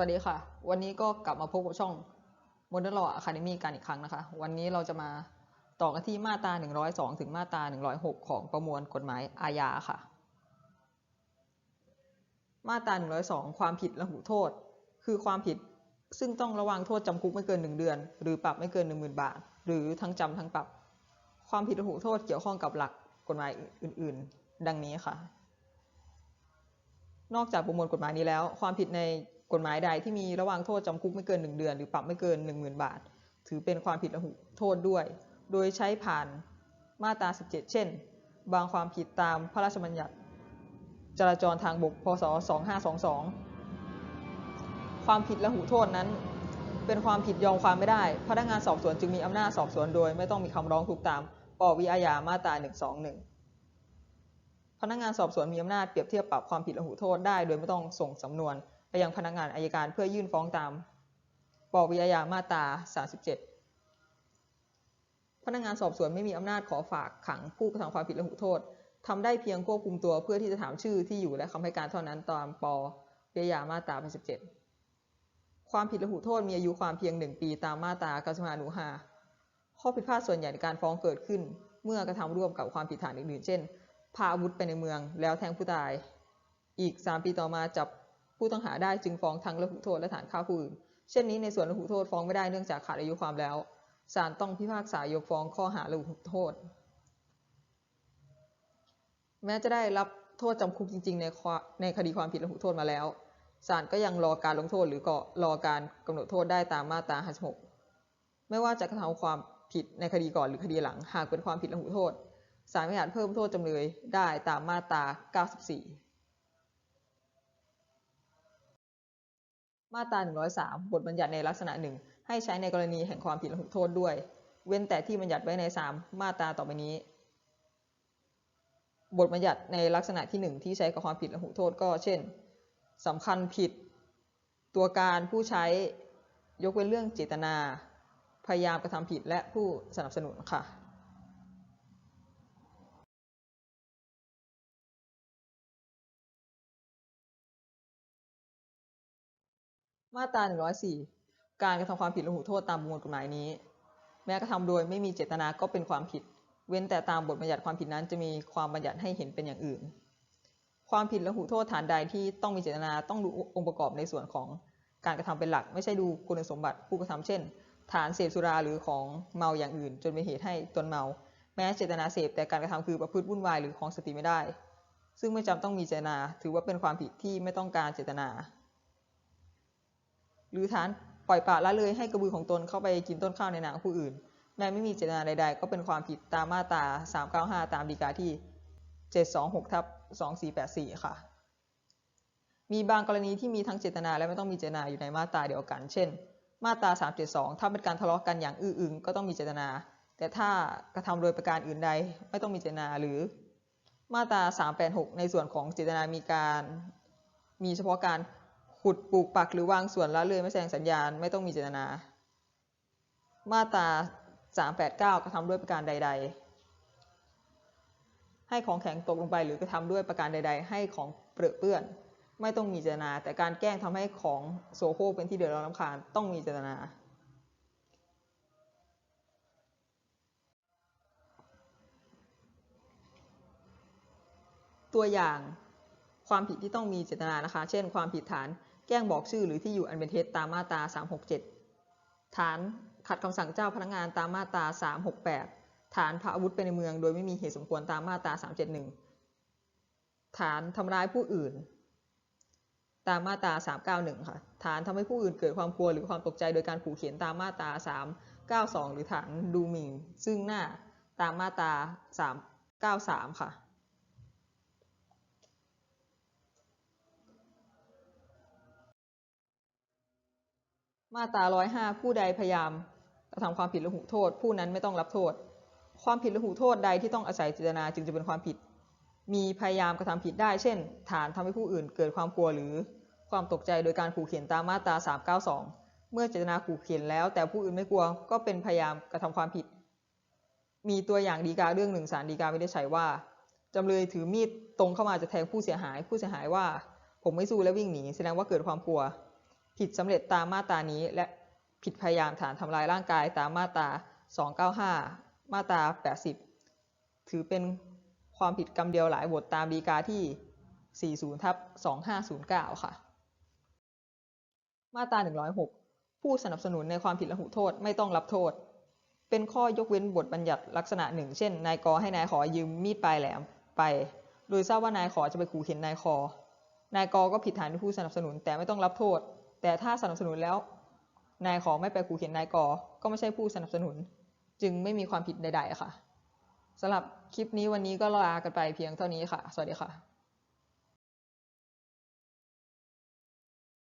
วัสดีค่ะ วันนี้ก็กลับมาพบกับช่อง Modern Law Academy กันอีกครั้งนะคะ วันนี้เราจะมาต่อกันที่มาตรา 102 ถึงมาตรา 106 ของประมวลกฎหมายอาญาค่ะ มาตรา 102 ความผิดละหุโทษ คือความผิดซึ่งต้องระวังโทษจำคุกไม่เกิน 1 เดือน หรือปรับไม่เกิน 10,000 บาท หรือทั้งจำทั้งปรับ ความผิดละหุโทษเกี่ยวข้องกับหลักกฎหมายอื่น ๆ ดังนี้ค่ะ นอกจากประมวลกฎหมายนี้แล้ว ความผิดใน กฎหมายใดที่มีระหว่างโทษจำคุกไม่เกิน 1 เดือน หรือปรับไม่เกิน 10,000 บาท ถือเป็นความผิดละหุโทษด้วย โดยใช้ผ่านมาตรา 17 เช่น บางความผิดตามพระราชบัญญัติ จราจรทางบก พศ 2522 ความผิดละหุโทษนั้น เป็นความผิดยอมความไม่ได้ พนักงานสอบสวนจึงมีอำนาจสอบสวนโดย ไม่ต้องมีคำร้องทุกตามปวิอาญามาตรา 121พนักงานสอบสวนมีอำนาจเปรียบเทียบปรับความผิดละหุโทษได้ โดยไม่ต้องส่งสำนวน ไปยังพนักงานอายการเพื่อยื่นฟ้องตามปวิอาญามาตรา 37 พนักงานสอบสวนไม่มีอำนาจขอฝากขังผู้กระทำความผิดละหุโทษทำได้เพียงควบคุมตัวเพื่อที่จะถามชื่อที่อยู่และคำให้การเท่านั้นตามปวิอาญามาตรา 87 ความผิดละหุโทษมีอายุความเพียง 1 ปีตามมาตรา95อนุ5ข้อผิดพลาดส่วนใหญ่ในการฟ้องเกิดขึ้น เมื่อกระทำร่วมกับความผิดฐานอื่นๆ เช่น พาอาวุธไปในเมืองแล้วแทงผู้ตาย อีก 3 ปีต่อมาจับ ผู้ต้องหาได้จึงฟ้องทั้งละหุโทษและฐานฆ่าผู้อื่น เช่นนี้ในส่วนละหุโทษฟ้องไม่ได้เนื่องจากขาดอายุความแล้ว ศาลต้องพิพากษายกฟ้องข้อหาละหุโทษ แม้จะได้รับโทษจำคุกจริง ๆ ในในคดีความผิดละหุโทษมาแล้ว ศาลก็ยังรอการลงโทษหรือก็รอการกำหนดโทษได้ตามมาตรา56 ไม่ว่าจะกระทำความผิดในคดีก่อนหรือคดีหลัง หากเป็นความผิดละหุโทษ ศาลไม่อาจเพิ่มโทษจำเลยได้ตามมาตรา 94 มาตรา 103 บทบัญญัติในลักษณะหนึ่งให้ใช้ในกรณีแห่งความผิดละหุโทษด้วย เว้นแต่ที่บัญญัติไว้ใน 3 มาตราต่อไปนี้ บทบัญญัติในลักษณะที่ 1 ที่ใช้กับความผิดละหุโทษก็ เช่นสำคัญผิด ตัวการผู้ใช้ยกเว้นเรื่องเจตนา พยายามกระทำผิดและผู้สนับสนุนค่ะ มาตรา 104 การกระทำความผิดละหุโทษตามประมวลกฎหมายนี้ แม้กระทำโดยไม่มีเจตนาก็เป็นความผิด เว้นแต่ตามบทบัญญัติความผิดนั้นจะมีความบัญญัติให้เห็นเป็นอย่างอื่น ความผิดละหุโทษฐานใดที่ต้องมีเจตนาต้องดูองค์ประกอบในส่วนของการกระทำเป็นหลัก ไม่ใช่ดูคุณสมบัติผู้กระทำเช่น ฐานเสพสุราหรือของเมาอย่างอื่น จนเป็นเหตุให้ตนเมา แม้เจตนาเสพแต่การกระทำคือประพฤติวุ่นวายหรือของสติไม่ได้ ซึ่งไม่จำต้องมีเจตนา ถือว่าเป็นความผิดที่ไม่ต้องการเจตนา หรือฐานปล่อยปละละเลยให้กระบือของตนเข้าไปกินต้นข้าวในนาของผู้อื่นแม้ไม่มีเจตนาใดๆ ก็เป็นความผิดตามมาตรา 395 ตามฎีกาที่ 726ทับ2484 ค่ะ มีบางกรณีที่มีทั้งเจตนาและไม่ต้องมีเจตนาอยู่ในมาตราเดียวกัน เช่น มาตรา 372 ถ้าเป็นการทะเลาะกันอย่างอื้ออึงก็ต้องมีเจตนา แต่ถ้ากระทำโดยประการอื่นใดไม่ต้องมีเจตนาหรือ มาตรา 386 ในส่วนของเจตนามีการมีเฉพาะการ ขุดปลูกปักหรือวางส่วนละเลยไม่แสดงสัญญาณไม่ต้องมีเจตนา มาตรา389 กระทำด้วยประการใด ๆ ให้ของแข็งตกลงไปหรือกระทำด้วยประการใด ๆ ให้ของเปรอะเปื้อน ไม่ต้องมีเจตนา แต่การแกล้งทำให้ของโซโครเป็นที่เดือดร้อนรำคาญต้องมีเจตนา ตัวอย่างความผิดที่ต้องมีเจตนานะคะ เช่น ความผิดฐาน แกล้งบอกชื่อหรือที่อยู่อันเป็นเท็จตามมาตรา 367 ฐานขัดคำสั่งเจ้าพนักงานตามมาตรา 368 ฐานพาอาวุธไปในเมืองโดยไม่มีเหตุสมควรตามมาตรา 371 ฐานทำร้ายผู้อื่น ตามมาตรา 391 ค่ะ ฐานทำให้ผู้อื่นเกิดความกลัวหรือความตกใจโดยการขู่เขียนตามมาตรา 392 หรือฐานดูหมิ่นซึ่งหน้าตามมาตรา 393 ค่ะ มาตรา105ผู้ใดพยายามกระทำความผิดละหุโทษ ผู้นั้นไม่ต้องรับโทษ ความผิดละหุโทษใดที่ต้องอาศัยเจตนาจึงจะเป็นความผิด มีพยายามกระทำผิดได้ เช่น ฐานทำให้ผู้อื่นเกิดความกลัวหรือความตกใจโดยการขู่เขียนตามมาตรา392 เมื่อเจตนาขู่เขียนแล้ว แต่ผู้อื่นไม่กลัวก็เป็นพยายามกระทำความผิด มีตัวอย่างดีกาเรื่องหนึ่งศาลฎีกาไม่ได้ใช้ว่าจำเลยถือมีดตรงเข้ามาจะแทงผู้เสียหาย ผู้เสียหายว่า ผมไม่สู้และวิ่งหนีแสดงว่าเกิดความกลัว ผิดสำเร็จตามมาตรานี้ และผิดพยายามฐานทำลายร่างกายตามมาตรา 295 มาตรา 80 ถือเป็นความผิดกรรมเดียวหลายบทตามฎีกาที่ 40ทับ2509 ค่ะ มาตรา 106 ผู้สนับสนุนในความผิดละหุโทษไม่ต้องรับโทษ เป็นข้อยกเว้นบทบัญญัติลักษณะหนึ่ง เช่น นายกให้นายขอยืมมีดปลายแหลมไป โดยทราบว่านายขอจะไปขู่เข็นนายคอนายกก็ผิดฐานผู้สนับสนุนแต่ไม่ต้องรับโทษ แต่ถ้าสนับสนุนแล้ว นายขอไม่ไปขู่เข็นนายกก็ไม่ใช่ผู้สนับสนุน จึงไม่มีความผิดใด ๆ ค่ะสำหรับคลิปนี้วันนี้ก็ลากันไปเพียงเท่านี้ค่ะ สวัสดีค่ะ